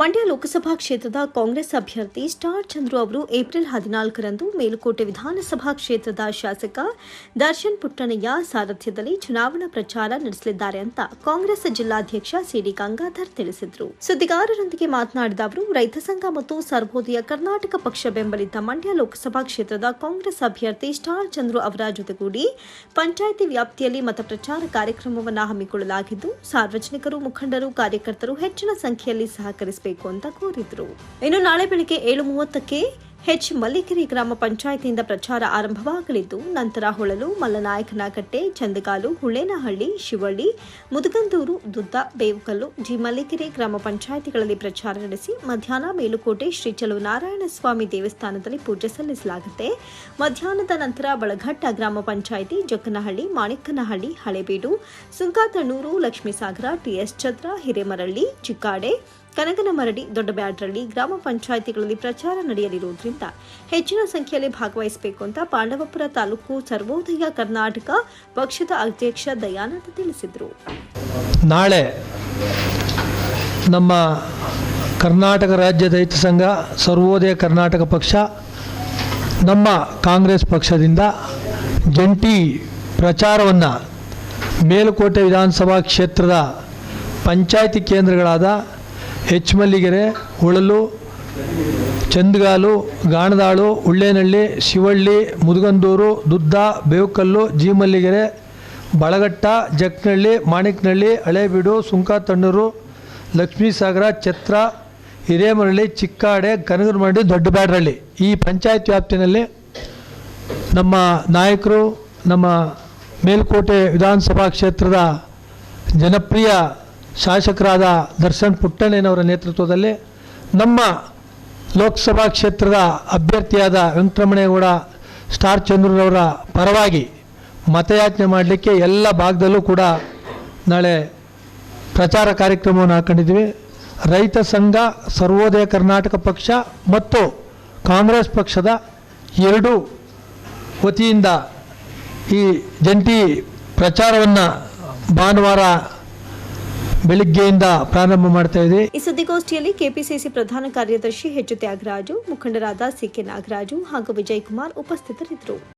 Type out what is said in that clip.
ಮಂಡ್ಯ ಲೋಕಸಭಾ ಕ್ಷೇತ್ರದ ಕಾಂಗ್ರೆಸ್ ಅಭ್ಯರ್ಥಿ ಸ್ಟಾರ್ ಚಂದ್ರು ಅವರು ಏಪ್ರಿಲ್ ಹದಿನಾಲ್ಕರಂದು ಮೇಲುಕೋಟೆ ವಿಧಾನಸಭಾ ಕ್ಷೇತ್ರದ ಶಾಸಕ ದರ್ಶನ್ ಪುಟ್ಟಣಯ್ಯ ಸಾರಥ್ಯದಲ್ಲಿ ಚುನಾವಣಾ ಪ್ರಚಾರ ನಡೆಸಲಿದ್ದಾರೆ ಅಂತ ಕಾಂಗ್ರೆಸ್ ಜಿಲ್ಲಾಧ್ಯಕ್ಷ ಸಿಡಿ ಗಂಗಾಧರ್ ತಿಳಿಸಿದರು. ಸುದ್ದಿಗಾರರೊಂದಿಗೆ ಮಾತನಾಡಿದ ಅವರು, ರೈತ ಸಂಘ ಮತ್ತು ಸರ್ವೋದಯ ಕರ್ನಾಟಕ ಪಕ್ಷ ಬೆಂಬಲಿತ ಮಂಡ್ಯ ಲೋಕಸಭಾ ಕ್ಷೇತ್ರದ ಕಾಂಗ್ರೆಸ್ ಅಭ್ಯರ್ಥಿ ಸ್ಟಾರ್ ಚಂದ್ರು ಅವರ ಜೊತೆಗೂಡಿ ಪಂಚಾಯಿತಿ ವ್ಯಾಪ್ತಿಯಲ್ಲಿ ಮತ ಪ್ರಚಾರ ಕಾರ್ಯಕ್ರಮವನ್ನು ಹಮ್ಮಿಕೊಳ್ಳಲಾಗಿದ್ದು, ಸಾರ್ವಜನಿಕರು, ಮುಖಂಡರು, ಕಾರ್ಯಕರ್ತರು ಹೆಚ್ಚಿನ ಸಂಖ್ಯೆಯಲ್ಲಿ ಸಹಕರಿಸಬೇಕು ಅಂತ ಕೋರಿದರು. ಇನ್ನು ನಾಳೆ ಬೆಳಗ್ಗೆ ಏಳು ಮೂವತ್ತಕ್ಕೆ ಹೆಚ್ ಮಲ್ಲಿಕೆರೆ ಗ್ರಾಮ ಪಂಚಾಯತಿಯಿಂದ ಪ್ರಚಾರ ಆರಂಭವಾಗಲಿದ್ದು, ನಂತರ ಹೊಳಲು ಮಲ್ಲನಾಯಕನಕಟ್ಟೆ ಚಂದಗಾಲು, ಹುಳೇನಹಳ್ಳಿ, ಶಿವಳ್ಳಿ, ಮುದಗಂದೂರು, ದುದ್ದ, ಬೇವುಕಲ್ಲು, ಜಿ ಮಲ್ಲಿಕೆರೆ ಗ್ರಾಮ ಪಂಚಾಯಿತಿಗಳಲ್ಲಿ ಪ್ರಚಾರ ನಡೆಸಿ ಮಧ್ಯಾಹ್ನ ಮೇಲುಕೋಟೆ ಶ್ರೀ ನಾರಾಯಣ ಸ್ವಾಮಿ ದೇವಸ್ಥಾನದಲ್ಲಿ ಪೂಜೆ ಸಲ್ಲಿಸಲಾಗುತ್ತೆ. ಮಧ್ಯಾಹ್ನದ ನಂತರ ಬಳಘಟ್ಟ ಗ್ರಾಮ ಪಂಚಾಯಿತಿ ಜಕ್ಕನಹಳ್ಳಿ, ಮಾಣಿಕ್ಕನಹಳ್ಳಿ, ಹಳೇಬೀಡು, ಸುಂಕಾತಣ್ಣೂರು, ಲಕ್ಷ್ಮೀಸಾಗರ ಟಿಎಸ್ ಛತ್ರ ಹಿರೇಮರಳ್ಳಿ, ಚಿಕ್ಕಾಡೆ ಕನಗನಮರಡಿ ದೊಡ್ಡಬ್ಯಾಡ್ರಳ್ಳಿ ಗ್ರಾಮ ಪಂಚಾಯಿತಿಗಳಲ್ಲಿ ಪ್ರಚಾರ ನಡೆಯಲಿರುವುದರಿಂದ ಹೆಚ್ಚಿನ ಸಂಖ್ಯೆಯಲ್ಲಿ ಭಾಗವಹಿಸಬೇಕು ಅಂತ ಪಾಂಡವಪುರ ತಾಲೂಕು ಸರ್ವೋದಯ ಕರ್ನಾಟಕ ಪಕ್ಷದ ಅಧ್ಯಕ್ಷ ದಯಾನಂದ ತಿಳಿಸಿದರು. ನಾಳೆ ನಮ್ಮ ಕರ್ನಾಟಕ ರಾಜ್ಯ ದೈತ ಸಂಘ, ಸರ್ವೋದಯ ಕರ್ನಾಟಕ ಪಕ್ಷ, ನಮ್ಮ ಕಾಂಗ್ರೆಸ್ ಪಕ್ಷದಿಂದ ಜಂಟಿ ಪ್ರಚಾರವನ್ನು ಮೇಲುಕೋಟೆ ವಿಧಾನಸಭಾ ಕ್ಷೇತ್ರದ ಪಂಚಾಯಿತಿ ಕೇಂದ್ರಗಳಾದ ಹೆಚ್ಮಲ್ಲಿಗೆರೆ ಹುಳಲು, ಚಂದ್ಗಾಲು, ಗಾಣದಾಳು ಉಳ್ಳೇನಹಳ್ಳಿ ಶಿವಳ್ಳಿ, ಮುದುಗಂದೂರು, ದುದ್ದ, ಬೇವುಕಲ್ಲು, ಜೀಮಲ್ಲಿಗೆರೆ, ಬಳಗಟ್ಟ ಜಕ್ನಹಳ್ಳಿ ಮಾಣಿಕ್ನಹಳ್ಳಿ ಹಳೇಬೀಡು, ಸುಂಕತಣ್ಣೂರು, ಲಕ್ಷ್ಮೀಸಾಗರ, ಛತ್ರ, ಹಿರೇಮರಳ್ಳಿ, ಚಿಕ್ಕಾಡೆ ಕನಗನಮರಡಿ ದೊಡ್ಡಬ್ಯಾಡ್ರಳ್ಳಿ. ಈ ಪಂಚಾಯತ್ ವ್ಯಾಪ್ತಿನಲ್ಲಿ ನಮ್ಮ ನಾಯಕರು, ನಮ್ಮ ಮೇಲ್ಕೋಟೆ ವಿಧಾನಸಭಾ ಕ್ಷೇತ್ರದ ಜನಪ್ರಿಯ ಶಾಸಕರಾದ ದರ್ಶನ್ ಪುಟ್ಟಣ್ಣನವರ ನೇತೃತ್ವದಲ್ಲಿ ನಮ್ಮ ಲೋಕಸಭಾ ಕ್ಷೇತ್ರದ ಅಭ್ಯರ್ಥಿಯಾದ ವೆಂಕಟರಮಣೇಗೌಡ, ಸ್ಟಾರ್ ಚಂದ್ರನವರ ಪರವಾಗಿ ಮತಯಾಚನೆ ಮಾಡಲಿಕ್ಕೆ ಎಲ್ಲ ಭಾಗದಲ್ಲೂ ಕೂಡ ನಾಳೆ ಪ್ರಚಾರ ಕಾರ್ಯಕ್ರಮವನ್ನು ಹಾಕೊಂಡಿದ್ದೀವಿ. ರೈತ ಸಂಘ, ಸರ್ವೋದಯ ಕರ್ನಾಟಕ ಪಕ್ಷ ಮತ್ತು ಕಾಂಗ್ರೆಸ್ ಪಕ್ಷದ ಎರಡೂ ವತಿಯಿಂದ ಈ ಜಂಟಿ ಪ್ರಚಾರವನ್ನು ಭಾನುವಾರ ಬೆಳಿಗ್ಗೆಯಿಂದ ಪ್ರಾರಂಭ ಮಾಡ್ತಾ ಇದೆ. ಈ ಸುದ್ದಿಗೋಷ್ಠಿಯಲ್ಲಿ ಕೆಪಿಸಿಸಿ ಪ್ರಧಾನ ಕಾರ್ಯದರ್ಶಿ ಎಚ್ ತ್ಯಾಗರಾಜು ಮುಖಂಡರಾದ ಸಿಕೆ ನಾಗರಾಜು ಹಾಗೂ ವಿಜಯ್ ಕುಮಾರ್ ಉಪಸ್ಥಿತರಿದ್ದರು.